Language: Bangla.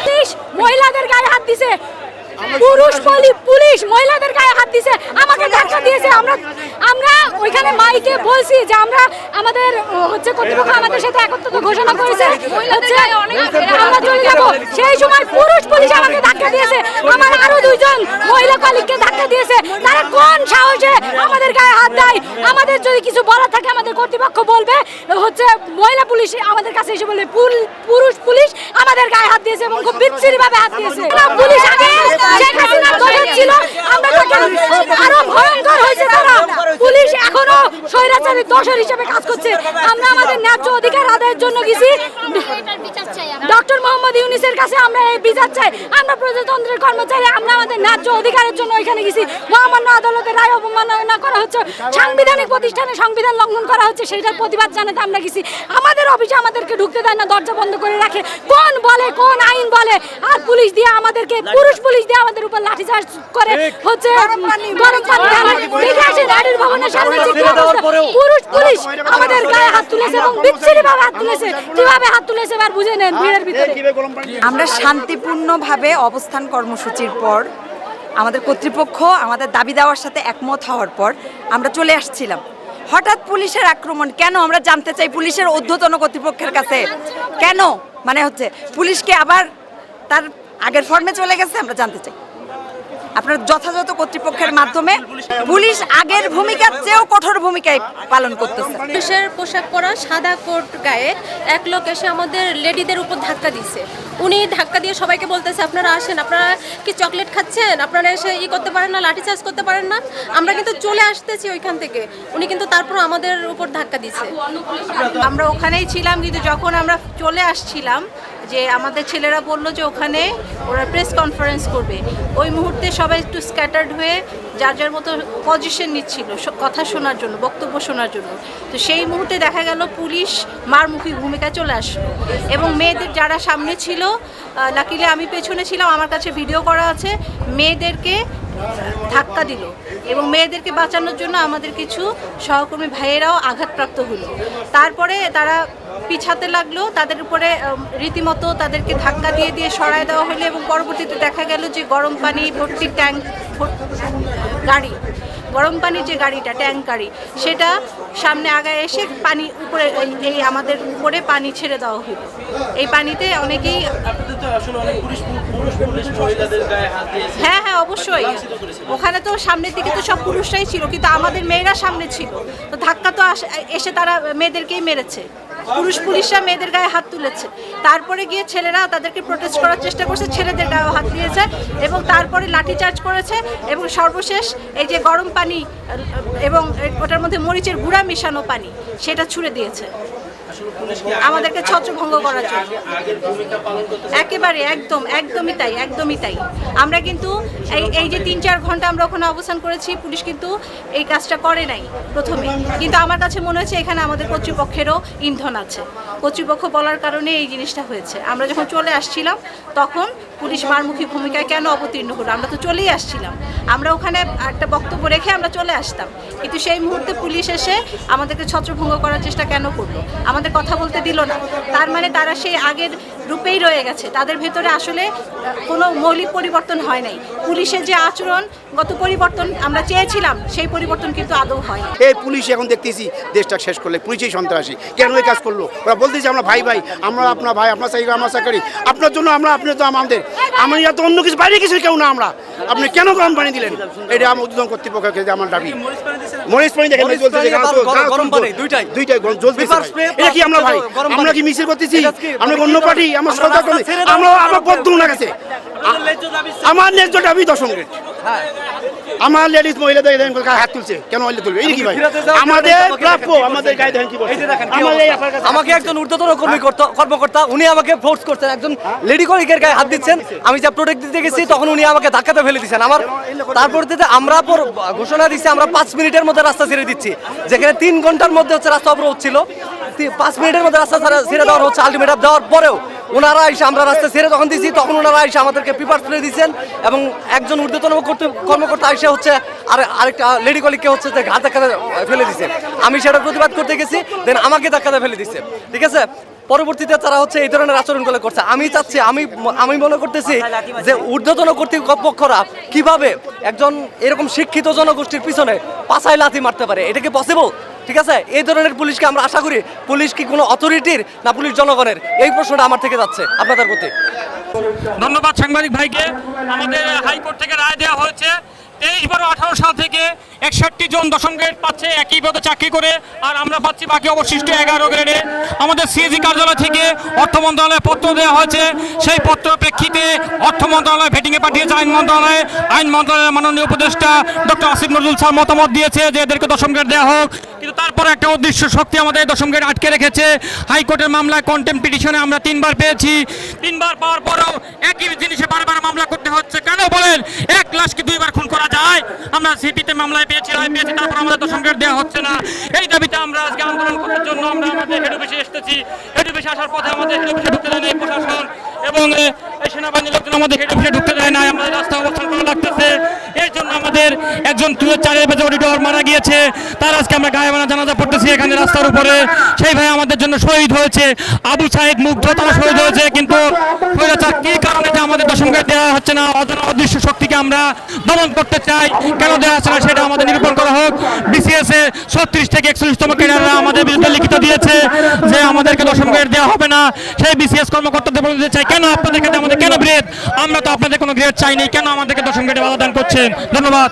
পুলিশ মহিলাদের গায়ে হাত দিছে পুরুষ পলি- পুলিশ মহিলাদের গায়ে হাত দিছে আমাকে ধাক্কা দিয়েছে। আমরা আমরা ওইখানে মাইকে বলছি যে আমরা আমাদের হচ্ছে কর্তৃপক্ষ আমাদের সাথে একত্রিত ঘোষণা করেছে। হচ্ছে আমরা চলে যাব। সেই সময় পুরুষ পুলিশ আমাকে ধাক্কা দিয়েছে। আমার আরও দুইজন মহিলা কলিগকে ধাক্কা দিয়েছে। তারা কোন সাহসে আমাদের গায়ে হাত দেয়? আমাদের যদি কিছু বলা থাকে আমাদের কর্তৃপক্ষ বলবে। হচ্ছে মহিলা পুলিশ আমাদের কাছে এসে বলবে পুরুষ পুলিশ আমাদের গায়ে হাত দিয়েছে এবং খুব বিচ্ছিরি ভাবে হাত দিয়েছে। পুলিশ আগে আরও ভয়ঙ্কর হয়েছে তারা। পুলিশ এখনও স্বৈরাচারী দোষর হিসেবে কাজ করছে। আমরা আমাদের ন্যায্য অধিকার আদায়ের জন্য গেছি। ডক্টর মোহাম্মদ ইউনিসের কাছে আমরা এই বিচার চাই। আমরা প্রজাতন্ত্রের কর্মচারী আমরা আমাদের ন্যায্য অধিকারের জন্য ওইখানে গেছি। মহামান্য আদালতের রায় অবমাননা করা হচ্ছে। সাংবিধানিক প্রতিষ্ঠানে সংবিধান লঙ্ঘন করা হচ্ছে সেটার প্রতিবাদ জানাতে আমরা গেছি। আমাদের অফিসে আমাদেরকে ঢুকতে দেয় না দরজা বন্ধ করে রাখে। কোন বলে কোন আইন বলে? আর পুলিশ দিয়ে আমাদেরকে পুরুষ পুলিশ দিয়ে আমাদের উপর লাঠিচার্জ করে হচ্ছে গরম পানি। দেখে আসেন ভবনের সামনে যে কি পুরুষ পুলিশ আমাদের গায়ে হাত তুলেছে এবং বিচ্ছিরি ভাবে হাত তুলেছে কীভাবে হাত তুলেছে এবার বুঝে নেন ভিড়ের ভিতরে। আমরা শান্তিপূর্ণভাবে অবস্থান কর্মসূচির পর আমাদের কর্তৃপক্ষ আমাদের দাবি দেওয়ার সাথে একমত হওয়ার পর আমরা চলে আসছিলাম। হঠাৎ পুলিশের আক্রমণ কেন আমরা জানতে চাই পুলিশের ঊর্ধ্বতন কর্তৃপক্ষের কাছে? কেন? মানে হচ্ছে পুলিশকে আবার তার আগের ফর্মে চলে গেছে আমরা জানতে চাই। আপনার যথাযথ কর্তৃপক্ষের মাধ্যমে পুলিশ আগের ভূমিকার চেয়েও কঠোর ভূমিকায় পালন করতেছে। পুলিশের পোশাক পরা সাদা কোট গায়ে এক লোক এসে আমাদের লেডিদের উপর ধাক্কা দিছে উনি ধাক্কা দিয়ে সবাইকে বলতেছে আপনারা আসেন আপনারা কি চকলেট খাচ্ছেন? আপনারা এসে ই করতে পারেন না লাঠি চার্জ করতে পারেন না? আমরা কিন্তু চলে আসতেছি ওইখান থেকে। উনি কিন্তু তারপর আমাদের উপর ধাক্কা দিছে আমরা ওখানেই ছিলাম কিন্তু যখন আমরা চলে আসছিলাম যে আমাদের ছেলেরা বলল যে ওখানে ওরা প্রেস কনফারেন্স করবে। ওই মুহূর্তে সবাই একটু স্ক্যাটার্ড হয়ে যার যার মতো পজিশন নিচ্ছিল কথা শোনার জন্য, বক্তব্য শোনার জন্য। তো সেই মুহূর্তে দেখা গেল পুলিশ মারমুখী ভূমিকা চলে আসলো এবং মেয়েদের যারা সামনে ছিল লাকিলে আমি পেছনে ছিলাম, আমার কাছে ভিডিও করা আছে, মেয়েদেরকে ধাক্কা দিল এবং মেয়েদেরকে বাঁচানোর জন্য আমাদের কিছু সহকর্মী ভাইয়েরাও আঘাতপ্রাপ্ত হলো। তারপরে তারা পিছাতে লাগল তাদের উপরে রীতিমতো তাদেরকে ধাক্কা দিয়ে দিয়ে সরায় দেওয়া হলো এবং পরবর্তীতে দেখা গেল যে গরম পানি ভর্তি ট্যাঙ্ক গাড়ি গরম পানির যে গাড়িটা ট্যাঙ্ক গাড়ি সেটা সামনে আগায় এসে পানি উপরে এই- আমাদের উপরে পানি ছেড়ে দেওয়া হলো। এই পানিতে অনেকেই হ্যাঁ হ্যাঁ অবশ্যই। ওখানে তো সামনের দিকে তো সব পুরুষরাই ছিল কিন্তু আমাদের মেয়েরা সামনে ছিল। তো ধাক্কা তো এসে তারা মেয়েদেরকেই মেরেছে। পুরুষ পুলিশরা মেয়েদের গায়ে হাত তুলেছে। তারপরে গিয়ে ছেলেরা তাদেরকে প্রোটেস্ট করার চেষ্টা করছে, ছেলেদের গায়ে হাত দিয়েছে এবং তারপরে লাঠি চার্জ করেছে এবং সর্বশেষ এই যে গরম পানি, এবং ওটার মধ্যে মরিচের গুঁড়া মেশানো পানি, সেটা ছুড়ে দিয়েছে। আমাদেরকে ছত্রভঙ্গ করার জন্য। একেবারে, একদম, একদমই তাই একদমই তাই। আমরা কিন্তু এই এই যে তিন চার ঘণ্টা আমরা ওখানে অবস্থান করেছি, পুলিশ কিন্তু এই কাজটা করে নাই প্রথমে। কিন্তু আমার কাছে মনে হচ্ছে এখানে আমাদের কর্তৃপক্ষেরও ইন্ধন আছে। কর্তৃপক্ষ বলার কারণে এই জিনিসটা হয়েছে। আমরা যখন চলে আসছিলাম, তখন পুলিশ মারমুখী ভূমিকায় কেন অবতীর্ণ হলো? আমরা তো চলেই আসছিলাম। আমরা ওখানে একটা বক্তব্য রেখে আমরা চলে আসতাম। কিন্তু সেই মুহূর্তে পুলিশ এসে আমাদেরকে ছত্রভঙ্গ করার চেষ্টা কেন করল? আমাদের কথা বলতে দিল না। তার মানে তারা সেই আগের রূপেই রয়ে গেছে। তাদের ভেতরে আসলে কোনো মৌলিক পরিবর্তন হয় নাই। পুলিশের যে আচরণ, গত পরিবর্তন আমরা চেয়েছিলাম, সেই পরিবর্তন কিন্তু আদৌ হয় এই পুলিশ এখন দেখতেছি, দেশটা শেষ করলে, পুলিশই সন্ত্রাসী। কেন এই কাজ করল? ওরা বলতেছি আমরা ভাই ভাই, আমরা আপনার ভাই, আপনার চাকরি, আমরা চাকরি। আপনার জন্য আমরা, আপনি তো আমাদের। আমরা তো অন্য কিছু বাইরে কিছু কেউ না আমরা। আপনি কেন গরম পানি দিলেন? এটা আমার উদ্বোধন কর্তৃপক্ষের যে আমার দাবি। মরিচ পানি দেখেন গরম- পানি, দুইটাই। দুইটাই এটা কি আমরা ভাই আমরা কি মিছিল করতেছি? আমরা অন্য পার্টি আমার সরকার আমরা আমরা বদ্ধ না গেছে আমার ন্যায্য দাবি দশ মিনিট আমার লেডিস মহিলাদের গায়ে হাত তুলছে। কেন তুলবে? এই কি ভাই? আমাদের আমাকে প্রাপ্য আমাদের গায়ে দেখেন কি আমাকে একজন ঊর্ধ্বতন কর্মী কর্তা- কর্মকর্তা উনি আমাকে ফোর্স করছেন। একজন লেডি কলিগের গায়ে হাত দিচ্ছেন। আমি যা প্রোটেক্ট দিতে গেছি তখন উনি আমাকে ধাক্কাতে ফেলে দিচ্ছেন। আমার তারপর আমরা পর ঘোষণা দিচ্ছি আমরা পাঁচ মিনিটের মধ্যে রাস্তা ছেড়ে দিচ্ছি। যেখানে তিন ঘণ্টার মধ্যে হচ্ছে রাস্তা অবরোধ ছিল। পাঁচ মিনিটের মধ্যে রাস্তা ছাড়া ছেড়ে দেওয়ার হচ্ছে আলটিমেটাম দেওয়ার পরেও ওনারা এসে আমরা রাস্তা ছেড়ে যখন দিয়েছি তখন ওনারা এসে আমাদেরকে পেপার তুলে দিয়েছেন এবং একজন ঊর্ধ্বতন কর্মকর্তা এসে হচ্ছে আর আরেকটা লেডি কলিগকে হচ্ছে যে ঘাত ধাক্কাতে ফেলে দিয়েছে। আমি সেটা প্রতিবাদ করতে গেছি দেন আমাকে ধাক্কাতে ফেলে দিচ্ছে ঠিক আছে? পরবর্তীতে তারা হচ্ছে এই ধরনের আচরণগুলো করছে। আমি চাচ্ছি, আমি আমি মনে করতেছি যে ঊর্ধ্বতন কর্তৃপক্ষরা কীভাবে একজন এরকম শিক্ষিত জনগোষ্ঠীর পিছনে পাছায় লাথি মারতে পারে? এটা কি পসিবল ঠিক আছে? এই ধরনের পুলিশকে আমরা আশা করি পুলিশ কি কোনো অথরিটির না পুলিশ জনগণের? এই প্রশ্নটা আমার থেকে যাচ্ছে, আপনাদের প্রতি। ধন্যবাদ সাংবাদিক ভাইকে। আমাদের হাইকোর্ট থেকে রায় দেওয়া হয়েছে। তেইশ বারো আঠারো সাল থেকে একষট্টি জন দশম গ্রেড পাচ্ছে, একই পদে চাকরি করে, আর আমরা পাচ্ছি বাকি অবশিষ্ট এগারো গ্রেডে। আমাদের সিএজি কার্যালয় থেকে অর্থ মন্ত্রণালয়ে পত্র দেওয়া হয়েছে। সেই পত্র প্রেক্ষিতে অর্থ মন্ত্রণালয় ভেটিংয়ে পাঠিয়েছে আইন মন্ত্রণালয়ে। আইন মন্ত্রণালয়ের মাননীয় উপদেষ্টা ডক্টর আসিফ নজরুল স্যার মতামত দিয়েছে যে এদেরকে দশম গ্রেড দেওয়া হোক। কিন্তু তারপরে একটা অদৃশ্য শক্তি আমাদের দশম গ্রেড আটকে রেখেছে। হাইকোর্টের মামলায় কন্টেম্প পিটিশনে আমরা তিনবার পেয়েছি। তিনবার পাওয়ার পরেও একই জিনিসে বারবার মামলা করতে হচ্ছে। কেন বলেন? এক লাশকে দুইবার খুন করা যায়? আমরা সিটিতে মামলায় পেয়েছি, রায় পেয়েছি, তারপর আমাদের গ্রেড দেওয়া হচ্ছে না। এই দাবিতে আমরা আজকে আন্দোলন করার জন্য আমরা আমাদের হেড অফিসে এসেছি। হেড অফিসে আসার পথে আমাদের হেড অফিসে ঢুকতে দেয় না প্রশাসন এবং সেনাবাহিনীর লোকজন আমাদের হেড অফিসে ঢুকতে দেয় না আমাদের রাস্তা অবস্থান করা লাগতেছে। এর জন্য আমাদের একজন তুয়ের চারে বেজে অডিটর মারা গিয়েছে। তার আজকে আমরা গায়েবানা জানাজা পড়তেছি এখানে রাস্তার উপরে। সেই ভাই আমাদের জন্য শহীদ হয়েছে। আবু সাইদ মুগ্ধ তারা শহীদ হয়েছে, কিন্তু কি কারণে যে আমাদের দশম গ্রেড দেওয়া হচ্ছে না? অজানা অদৃশ্য শক্তিকে আমরা দমন করতে চাই। কেন দেওয়া হচ্ছে না সেটা আমাদের নিরূপণ করা হোক। বিসিএস এ ছত্রিশ থেকে একচল্লিশতম ক্যাডাররা আমাদের বিরুদ্ধে লিখিত দিয়েছে যে আমাদেরকে দশম গ্রেড দেওয়া হবে না। সেই বিসিএস কর্মকর্তাদের বলতে চাই, কেন আপনাদের কাছে আমাদের কেন গ্রেড আমরা তো আপনাদের কোনো গ্রেড চাইনি কেন আমাদেরকে দশম গ্রেডে বাধা দান করছেন? ধন্যবাদ।